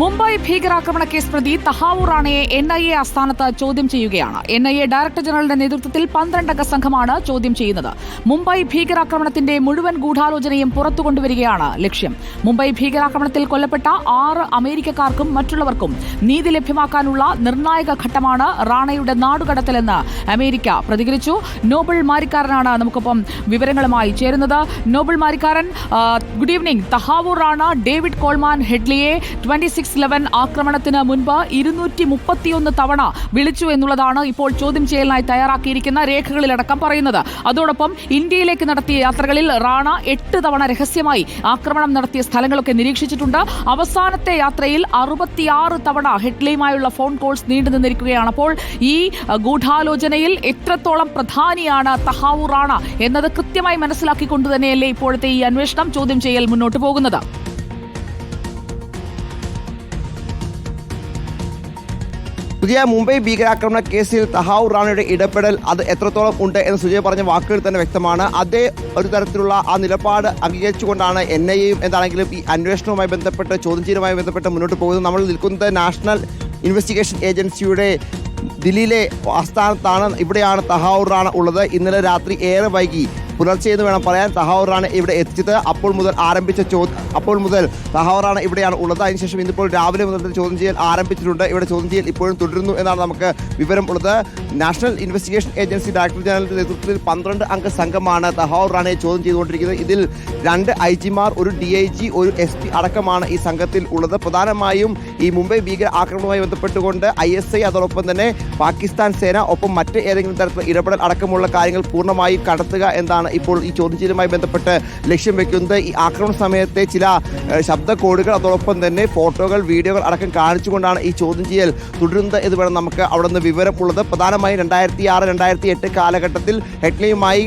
മുംബൈ ഭീകരാക്രമണ കേസ് പ്രതി തഹാവൂർ റാണയെ എൻ ഐ എ ആസ്ഥാനത്ത് ചോദ്യം ചെയ്യുകയാണ്. എൻ ഐ എ ഡയറക്ടർ ജനറലിന്റെ നേതൃത്വത്തിൽ പന്ത്രണ്ടംഗ സംഘമാണ് ചോദ്യം ചെയ്യുന്നത്. മുംബൈ ഭീകരാക്രമണത്തിന്റെ മുഴുവൻ ഗൂഢാലോചനയും പുറത്തു കൊണ്ടുവരികയാണ് ലക്ഷ്യം. മുംബൈ ഭീകരാക്രമണത്തിൽ കൊല്ലപ്പെട്ട ആറ് അമേരിക്കക്കാർക്കും മറ്റുള്ളവർക്കും നീതി ലഭ്യമാക്കാനുള്ള നിർണായക ഘട്ടമാണ് റാണയുടെ നാടുകടത്തലെന്ന് അമേരിക്ക പ്രതികരിച്ചു. നോബൽ മാരിക്കാരനാണ് നമുക്കൊപ്പം വിവരങ്ങളുമായി ചേരുന്നത്. Noble Marikkaran good evening. Tahawwur Rana David Coleman ഹെഡ്ലിയെ twenty six eleven ആക്രമണത്തിന് മുൻപ് ഇരുന്നൂറ്റി മുപ്പത്തിയൊന്ന് തവണ വിളിച്ചു എന്നുള്ളതാണ് ഇപ്പോൾ ചോദ്യം ചെയ്യലിനായി തയ്യാറാക്കിയിരിക്കുന്ന രേഖകളിലടക്കം പറയുന്നത്. അതോടൊപ്പം ഇന്ത്യയിലേക്ക് നടത്തിയ യാത്രകളിൽ റാണ എട്ട് തവണ രഹസ്യമായി ആക്രമണം നടത്തിയ സ്ഥലങ്ങളൊക്കെ നിരീക്ഷിച്ചിട്ടുണ്ട്. അവസാനത്തെ യാത്രയിൽ അറുപത്തിയാറ് തവണ ഹെഡ്ലിയുമായുള്ള ഫോൺ കോൾസ് നീണ്ടു നിന്നിരിക്കുകയാണ് അപ്പോൾ ഈ ഗൂഢാലോചനയിൽ എത്രത്തോളം പ്രധാനിയാണ് തഹാവു റാണ എന്നത് കൃത്യമായി മനസ്സിലാക്കിക്കൊണ്ട് തന്നെയല്ലേ ഇപ്പോഴത്തെ ഈ അന്വേഷണം ചോദ്യം ചെയ്യൽ മുന്നോട്ട് പോകുന്നത്. പുതിയ മുംബൈ ഭീകരാക്രമണ കേസിൽ തഹാവൂർ റാണയുടെ ഇടപെടൽ അത് എത്രത്തോളം ഉണ്ട് എന്ന് സുജയ് പറഞ്ഞ വാക്കുകൾ തന്നെ വ്യക്തമാണ്. അതേ ഒരു തരത്തിലുള്ള ആ നിലപാട് അംഗീകരിച്ചുകൊണ്ടാണ് എൻ ഐ എയും എന്താണെങ്കിലും ഈ അന്വേഷണവുമായി ബന്ധപ്പെട്ട് ചോദ്യം ചെയ്യലുമായി ബന്ധപ്പെട്ട് മുന്നോട്ട് പോകുന്നത്. നമ്മൾ നിൽക്കുന്നത് നാഷണൽ ഇൻവെസ്റ്റിഗേഷൻ ഏജൻസിയുടെ ദില്ലിയിലെ ആസ്ഥാനത്താണ്. ഇവിടെയാണ് തഹാവൂർ റാണ ഉള്ളത്. ഇന്നലെ രാത്രി ഏറെ വൈകി പുലർച്ചെ എന്ന് വേണം പറയാൻ. തഹാവൂറാണ് ഇവിടെ എത്തിച്ചത്. അപ്പോൾ മുതൽ ആരംഭിച്ച ചോദ്യം അപ്പോൾ മുതൽ തഹാവൂറാണ് ഇവിടെയാണ് ഉള്ളത്. അതിനുശേഷം ഇന്നിപ്പോൾ രാവിലെ മുതൽ ചോദ്യം ചെയ്യൽ ആരംഭിച്ചിട്ടുണ്ട്. ഇവിടെ ചോദ്യം ചെയ്യൽ ഇപ്പോഴും തുടരുന്നു എന്നാണ് നമുക്ക് വിവരം ഉള്ളത്. നാഷണൽ ഇൻവെസ്റ്റിഗേഷൻ ഏജൻസി ഡയറക്ടർ ജനറലിന്റെ നേതൃത്വത്തിൽ പന്ത്രണ്ട് അംഗ സംഘമാണ് തഹാവൂർ റാണയെ ചോദ്യം ചെയ്തുകൊണ്ടിരിക്കുന്നത്. ഇതിൽ രണ്ട് ഐ ജിമാർ ഒരു ഡി ഐ ജി ഒരു എസ് പി അടക്കമാണ് ഈ സംഘത്തിൽ ഉള്ളത്. പ്രധാനമായും ഈ മുംബൈ ഭീകര ആക്രമണവുമായി ബന്ധപ്പെട്ടുകൊണ്ട് ഐ എസ് ഐ അതോടൊപ്പം തന്നെ പാകിസ്ഥാൻ സേന ഒപ്പം മറ്റ് ഏതെങ്കിലും തരത്തിലുള്ള ഇടപെടൽ അടക്കമുള്ള കാര്യങ്ങൾ പൂർണമായും കടത്തുക എന്നാണ് ഇപ്പോൾ ഈ ചോദ്യം ചെയ്യലുമായി ബന്ധപ്പെട്ട് ലക്ഷ്യം വെക്കുന്നത്. ഈ ആക്രമണ സമയത്തെ ചില ശബ്ദ കോഡുകൾ അതോടൊപ്പം തന്നെ ഫോട്ടോകൾ വീഡിയോകൾ അടക്കം കാണിച്ചുകൊണ്ടാണ് ഈ ചോദ്യം ചെയ്യൽ തുടരുന്നത് എന്ന് വേണം നമുക്ക് അവിടെ നിന്ന് വിവരമുള്ളത്. പ്രധാനമായും രണ്ടായിരത്തി ആറ് രണ്ടായിരത്തി എട്ട് കാലഘട്ടത്തിൽ ഹെഡ്ലിയുമായി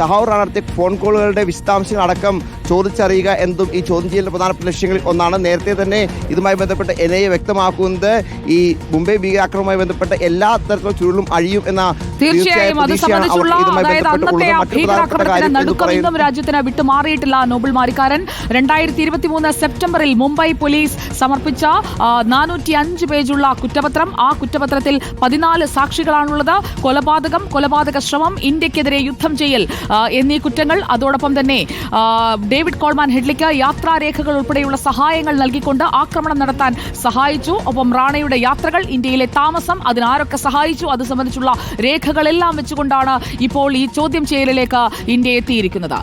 തഹാവൂർ നടത്തിയ ഫോൺ കോളുകളുടെ വിശദാംശങ്ങൾ അടക്കം ചോദിച്ചറിയുക എന്നതും ഈ ചോദ്യം ചെയ്യലിന്റെ പ്രധാനപ്പെട്ട ലക്ഷ്യങ്ങളിൽ ഒന്നാണ്. നേരത്തെ തന്നെ ഇതുമായി ബന്ധപ്പെട്ട് എൻ ഐ എ വ്യക്തമാക്കുന്നത് ഈ മുംബൈ ഭീകരാക്രമവുമായി ബന്ധപ്പെട്ട എല്ലാ തരത്തിലുള്ള ചുരുളും അഴിയും എന്ന തീർച്ചയായും അത് സംബന്ധിച്ചുള്ള അതായത് അന്നത്തെ നടുക്കം ഇന്നും രാജ്യത്തിന് വിട്ടുമാറിയിട്ടില്ല നോബിൾ മാരിക്കാരൻ. രണ്ടായിരത്തി ഇരുപത്തി മൂന്ന് സെപ്റ്റംബറിൽ മുംബൈ പോലീസ് സമർപ്പിച്ച നാനൂറ്റി അഞ്ച് പേജുള്ള കുറ്റപത്രം. ആ കുറ്റപത്രത്തിൽ പതിനാല് സാക്ഷികളാണുള്ളത്. കൊലപാതകം കൊലപാതക ശ്രമം ഇന്ത്യക്കെതിരെ യുദ്ധം ചെയ്യൽ. എന്നീ കുറ്റങ്ങൾ. അതോടൊപ്പം തന്നെ ഡേവിഡ് കോൾമാൻ ഹെഡ്ലിക്ക് യാത്രാരേഖകൾ ഉൾപ്പെടെയുള്ള സഹായങ്ങൾ നൽകിക്കൊണ്ട് ആക്രമണം നടത്താൻ സഹായിച്ചു. ഒപ്പം റാണയുടെ യാത്രകൾ ഇന്ത്യയിലെ താമസം അതിനാരൊക്കെ സഹായിച്ചു. അത് സംബന്ധിച്ചുള്ള രേഖകളെല്ലാം വെച്ചുകൊണ്ടാണ് ഇപ്പോൾ ഈ ചോദ്യം ചെയ്യലിലേക്ക് ഇന്ത്യ എത്തിയിരിക്കുന്നത്.